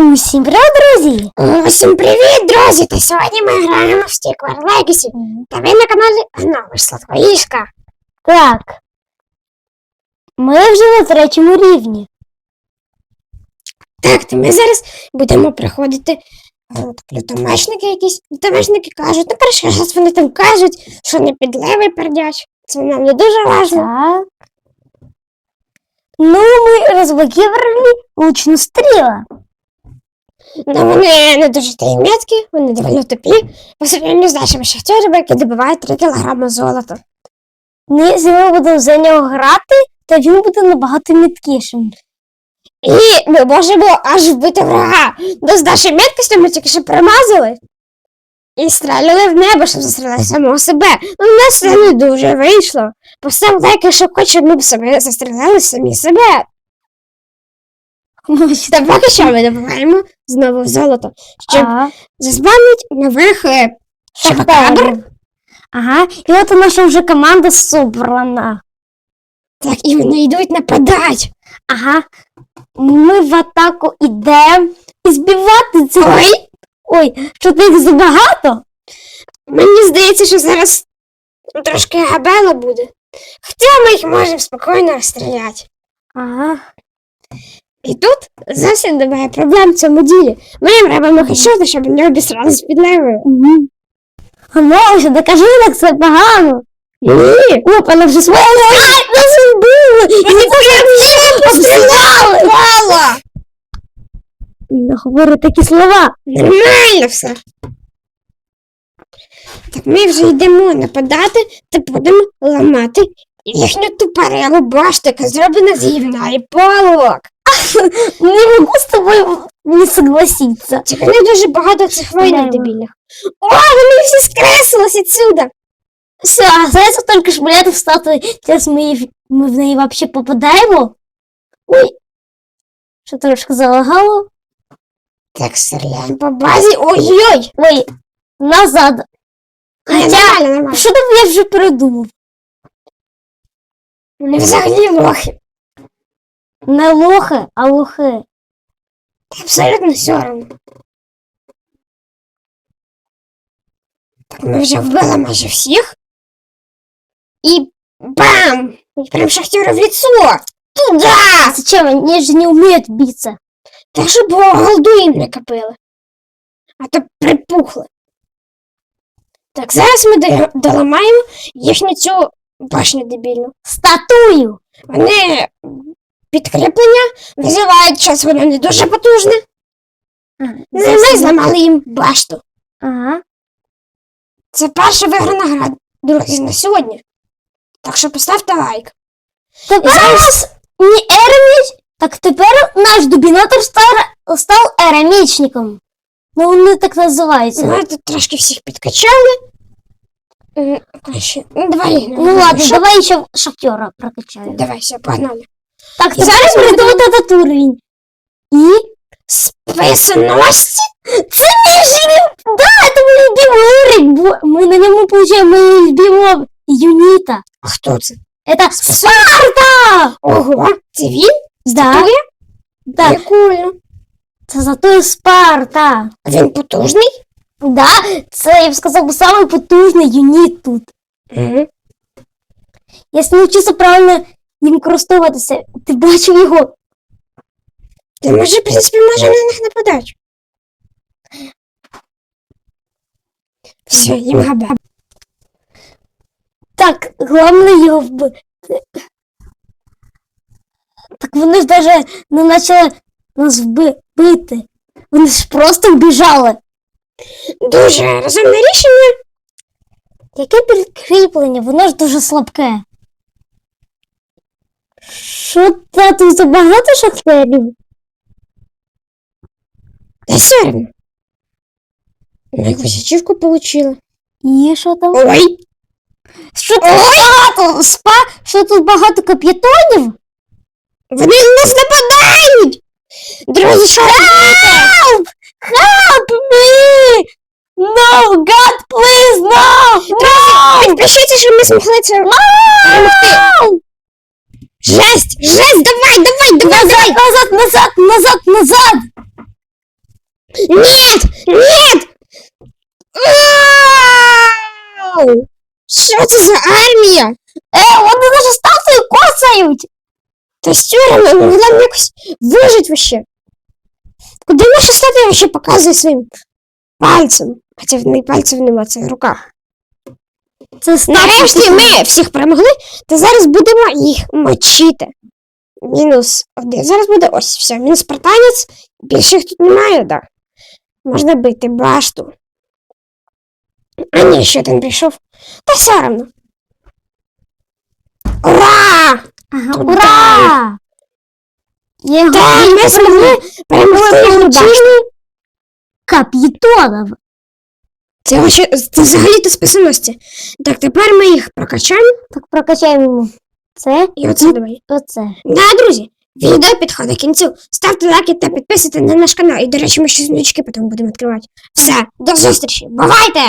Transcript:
Усім привіт, друзі! Усім привіт, друзі! Та сьогодні ми граємо в Stick Legacy. Та ви на каналі Гноми Сладкоїжка. Так. Ми вже на третьому рівні. Так, то ми зараз будемо приходити е, якісь. Лютомечники кажуть, ну перший раз вони там кажуть, що не підливи пердяч. Це нам не дуже важливо. Так. Ну, ми розблокували лучну стріла. Ну вони не дуже таємницькі, вони доволі тупі. По сравненню з нашими шахтерами, які добивають 3 кг золота. Ми з ним будемо за нього грати, та він буде набагато міткішим. І ми можемо аж вбити врага. Ну, з нашою меткістю ми тільки що промазали. І стріляли в небо, щоб застрілити самого себе. Ну, у нас це не дуже вийшло. Постав лайк, якщо хочеш, щоб ми б себе застріляли самі себе. Ну, Та поки що ми добуваємо знову золото, щоб Ага. заспавнити нових е. Ага. І от наша вже команда собрана. Так, і вони йдуть нападати. Ага. Ми в атаку йдемо і збивати це. Ой, Ой, що їх забагато? мені здається, що зараз трошки габела буде. Хоча ми їх можемо спокійно розстріляти. Ага. І тут зовсім немає проблем в цьому ділі. Ми їм робимо хешоти, щоб не обісрали з підлевою. Угу. А може, докажи, як це погано. Ні. О, вона вже своє. Ай, нас вбили! І не постріляли! Мало! Не говори такі слова. Нормально все. Так ми вже йдемо нападати та будемо ламати їхню тупорилу башту, яка зроблена з гівна і палок. Не можу з тобою не согласиться. Тільки не дуже багато цих воїнів дебільних. О, вони всі скреслились відсюда. Все, а зараз тільки шмаляти встати, зараз ми, її- ми в неї взагалі попадаємо. Ой, що трошки залагало. Так, стріляємо по базі. Ой-ой! Ой, назад. Ай, Хоча, Нормально, нормально. що там я вже передумав? Вони взагалі лохи. Не лохи, а лохи. Абсолютно все одно. Так, ми вже вбили майже всіх. І бам! Прям шахтеру в лицо! Туда! Зачем? Они же не умеют биться. Так, щоб голду їм не копили. А то припухли. Так, зараз ми до- доламаємо їхню цю башню дебільну. Статую. Вони підкріплення визивають, зараз воно не дуже потужне. Ну, Ми зламали їм башту. Ага. Це перша виграна гра, друзі, на сьогодні. Так що поставте лайк. Тепер у нас не ереміч, так тепер наш дубінатор стар, став еремічником. Ну, вони так називаються. Ми тут трошки всіх підкачали. М, Ну, давай. Ну ладно, давай ще шахтера прокачаємо. Давай, все, погнали. Так, зараз прийду будемо- этот уровень. І Списоносці? це мій живі... Да, це мій любимий уровень. Ми на ньому получаємо мою любимого юніта. А хто це? Это Спарта! Ого, це він? Да, да, Прикольно. це зато Спарта. Він потужний? Да, це, я б сказав, самий потужний юніт тут. Угу. Якщо навчитися правильно їм користуватися, ти бачив його. Ти може, в принципі, можемо на них нападати. Все, їм габа. Так, головне його вбити. Так вони ж навіть не почали нас вби- бити. Вони ж просто вбіжали. Дуже розумне рішення. Яке підкріплення? Воно ж дуже слабке. Що та тут забагато шахтерів? Та все одно. Ми якусь ачівку отримали. І що там? Ой, Що тут багато спа? Що тут багато капітонів? вони на нас нападають! Друзі, що ви робите? Help me! No, God, please, no! No! Підпишіться, щоб ми змогли це Нет! Нет! Що це за армія? Е, вони нашу статую коцають! Та ми нам якось вижить вообще. Куди наша статуя вообще показує своїм пальцем? Хоча в неї пальців нема, це в руках. Це. Нарешті ми всіх перемогли, та зараз будемо їх мочити. Мінус один. Зараз буде ось все. Мінус спартанець. Більше їх тут немає, да. Можна бити башту. А ні, ще один прийшов. Та все одно. Ура! Ага, ура! Є Так, ми змогли перемогти їхню башту. Капітонов. Це, вообще, це взагалі-то списаності. Так, тепер ми їх прокачаємо. Так прокачаємо. Це І оце давай. оце. Да, друзі, відео підходить до кінцю. Ставте лайки та підписуйтесь на наш канал. І, до речі, ми ще значки потім будемо відкривати. Все, до зустрічі. Бувайте!